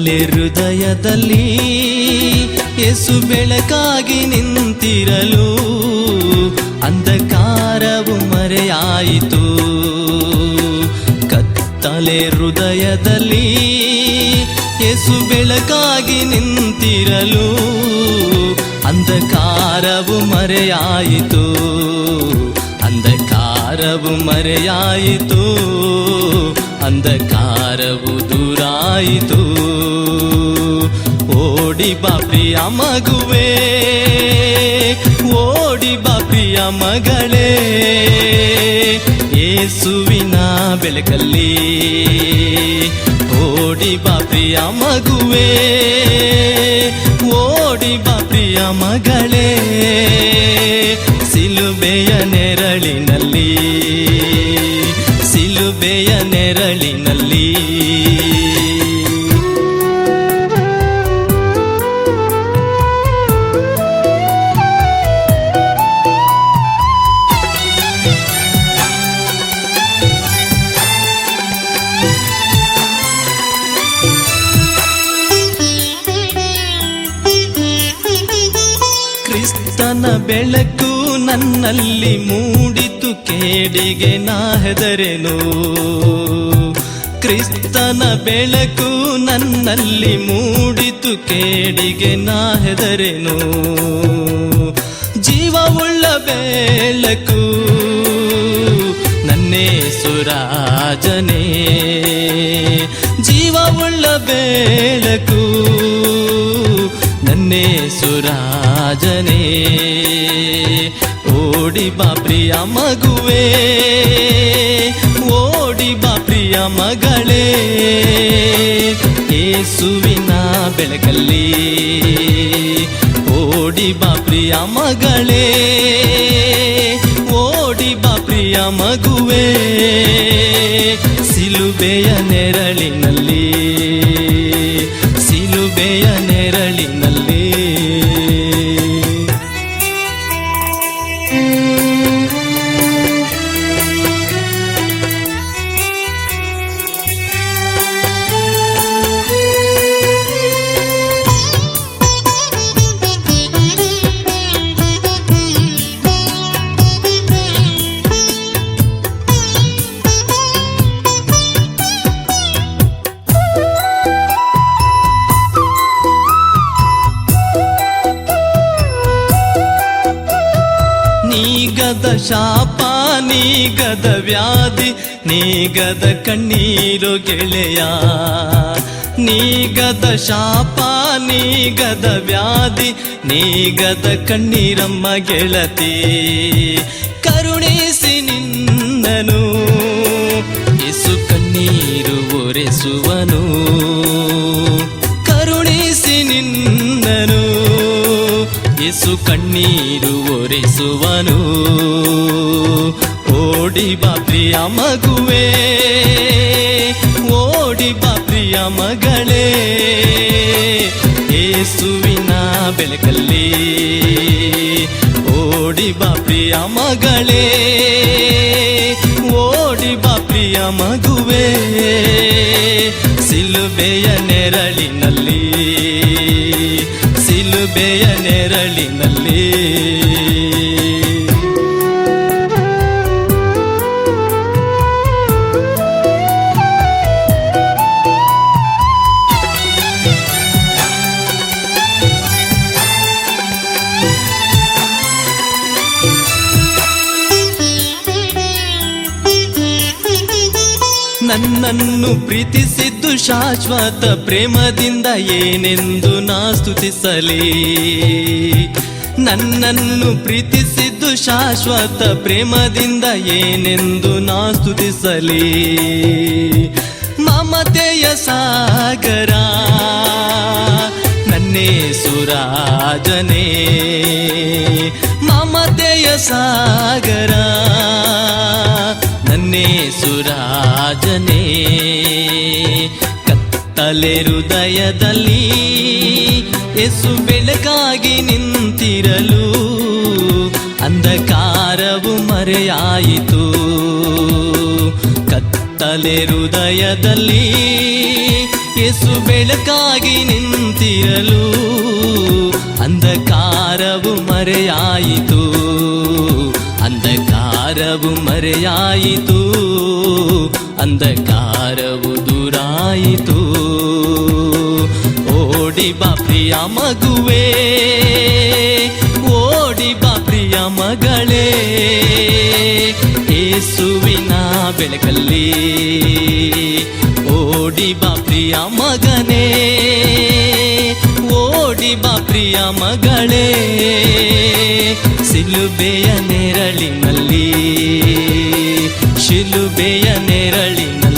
ಕತ್ತಲೆ ಹೃದಯದಲ್ಲಿ ಯೇಸು ಬೆಳಕಾಗಿ ನಿಂತಿರಲು ಅಂಧಕಾರವು ಮರೆಯಾಯಿತು. ಕತ್ತಲೆ ಹೃದಯದಲ್ಲಿ ಯೇಸು ಬೆಳಕಾಗಿ ನಿಂತಿರಲು ಅಂಧಕಾರವು ಮರೆಯಾಯಿತು. ಅಂಧಕಾರವು ಮರೆಯಾಯಿತು. ಅಂಧಕಾರವು ದೂರಾಯಿತು. ಓಡಿ ಬಾ ಮಗುವೆ, ಓಡಿ ಬಾ ಮಗಳೇ. ಏಸುವಿನ ಬೆಳಕಲ್ಲಿ ಓಡಿ ಬಾ ಮಗುವೆ, ಓಡಿ ಬಾ ಮಗಳೇ. ಸಿಲುಬೆಯ ನೆರಳಿನಲ್ಲಿ ಸಿಲುಬೆಯ ನೆರಳಿನಲ್ಲಿ ಕ್ರಿಸ್ತನ ಬೆಳಕು ನನ್ನಲ್ಲಿ ಮೂಡಿತು, ಕೇಡಿಗೆ ನಾ ಹೆದರೆನು. ಕ್ರಿಸ್ತನ ಬೆಳಕು ನನ್ನಲ್ಲಿ ಮೂಡಿತು, ಕೇಡಿಗೆ ನಾ ಹೆದರೆನು. ಜೀವವುಳ್ಳ ಬೆಳಕು ನನ್ನೇ ಸುರಾಜನೇ. ಜೀವವುಳ್ಳ ಬೆಳಕು ನನ್ನೇ ಸುರಾಜನೇ. ಓಡಿ ಬಾ ಪ್ರಿಯ ಮಗುವೆ. ಓಡಿ ಬಾ ಪ್ರಿಯ ಮಗಳೇ. ಏಸುವಿನ ಬೆಳಕಲ್ಲಿ ಓಡಿ ಬಾ ಪ್ರಿಯ ಮಗಳೇ. ಓಡಿ ಬಾ ಪ್ರಿಯ ಮಗುವೆ. ಸಿಲುಬೆಯ ನೆರಳಿನಲ್ಲಿ, ಸಿಲುಬೆಯ ಶಾಪ ನೀಗದ ವ್ಯಾಧಿ ನೀಗದ ಕಣ್ಣೀರು ಗೆಳೆಯ. ನೀಗದ ಶಾಪ ನೀಗದ ವ್ಯಾಧಿ ನೀಗದ ಕಣ್ಣೀರಮ್ಮ ಗೆಳತಿ. ಕರುಣಿಸಿ ನಿನ್ನನು ಇಸು ಕಣ್ಣೀರು ಒರೆಸುವನು. ಇಸು ಕಣ್ಣೀರು ಒರೆಸುವನು. ಓಡಿ ಬಾಪ್ರಿಯ ಮಗುವೆ, ಓಡಿ ಬಾಪ್ರಿಯ ಮಗಳೇ. ಏಸುವಿನ ಬೆಳಕಲ್ಲಿ ಓಡಿ ಬಾ ಪ್ರಿಯ ಮಗಳೇ, ಓಡಿ ಬಾಪ್ರಿಯ ಮಗುವೆ. ಸಿಲುಬೆಯ ನೆರಳಿನಲ್ಲಿ ಸಿಲುಬೆಯ ನೆರಳಿನಲ್ಲಿ ನನ್ನನ್ನು ಪ್ರೀತಿಸಿದ್ದು ಶಾಶ್ವತ ಪ್ರೇಮದಿಂದ ಏನೆಂದು ನಾ ಸ್ತುತಿಸಲಿ. ನನ್ನನ್ನು ಪ್ರೀತಿಸಿದ್ದು ಶಾಶ್ವತ ಪ್ರೇಮದಿಂದ ಏನೆಂದು ನಾ ಸ್ತುತಿಸಲಿ. ಮಮತೆಯ ಸಾಗರ, ನನ್ನೇ ಸುರಾಜನೇ. ಮಮತೆಯ ಸಾಗರ, ನನ್ನೇ ಸುರಾಜನೇ ಕತ್ತಲೆ ಹೃದಯದಲ್ಲಿ ಎಸು ಬೆಳಕಾಗಿ ನಿಂತಿರಲು ಅಂಧಕಾರವು ಮರೆಯಾಯಿತು. ಕತ್ತಲೆ ಹೃದಯದಲ್ಲಿ ಎಸು ಬೆಳಕಾಗಿ ನಿಂತಿರಲು ಅಂಧಕಾರವು ಮರೆಯಾಯಿತು. ಅಂಧಕಾರವು ಮರೆಯಾಯಿತು. ಅಂಧಕಾರವು ಓಡಿ ಬಾ ಪ್ರಿಯ ಮಗುವೇ ಓಡಿ ಬಾ ಪ್ರಿಯ ಮಗಳೇ ಏಸುವಿನ ಬೆಳಕಲ್ಲಿ ಓಡಿ ಬಾ ಪ್ರಿಯ ಮಗನೇ ಓಡಿ ಬಾ ಪ್ರಿಯ ಮಗಳೇ ಸಿಲುಬೆಯ ನೆರಳಿನಲ್ಲಿ ಶಿಲುಬೆಯ ನೆರಳಿನಲ್ಲಿ